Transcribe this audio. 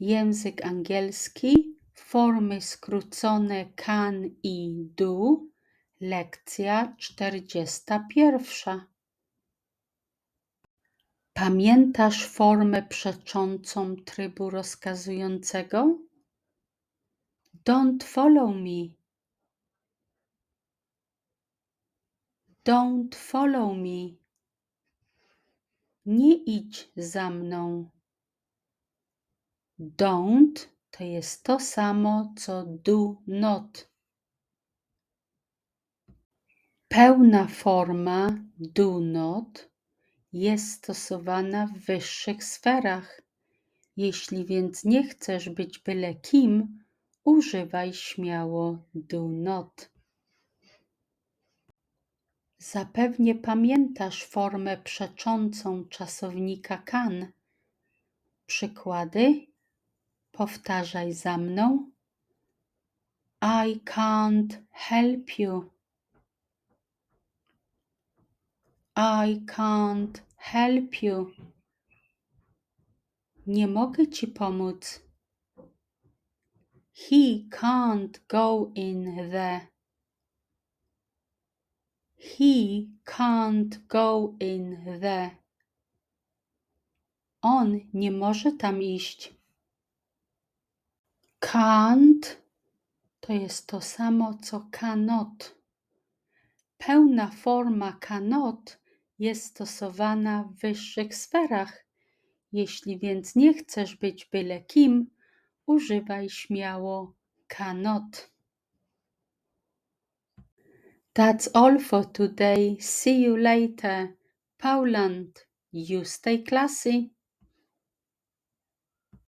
Język angielski, formy skrócone can i do, lekcja czterdziesta pierwsza. Pamiętasz formę przeczącą trybu rozkazującego? Don't follow me. Don't follow me. Nie idź za mną. Don't to jest to samo co do not. Pełna forma do not jest stosowana w wyższych sferach. Jeśli więc nie chcesz być byle kim, używaj śmiało do not. Zapewnie pamiętasz formę przeczącą czasownika can. Przykłady? Powtarzaj za mną. I can't help you. I can't help you. Nie mogę ci pomóc. He can't go in there. He can't go in there. On nie może tam iść. Can't to jest to samo co cannot. Pełna forma cannot jest stosowana w wyższych sferach. Jeśli więc nie chcesz być byle kim, używaj śmiało cannot. That's all for today. See you later. Pauland, you stay classy.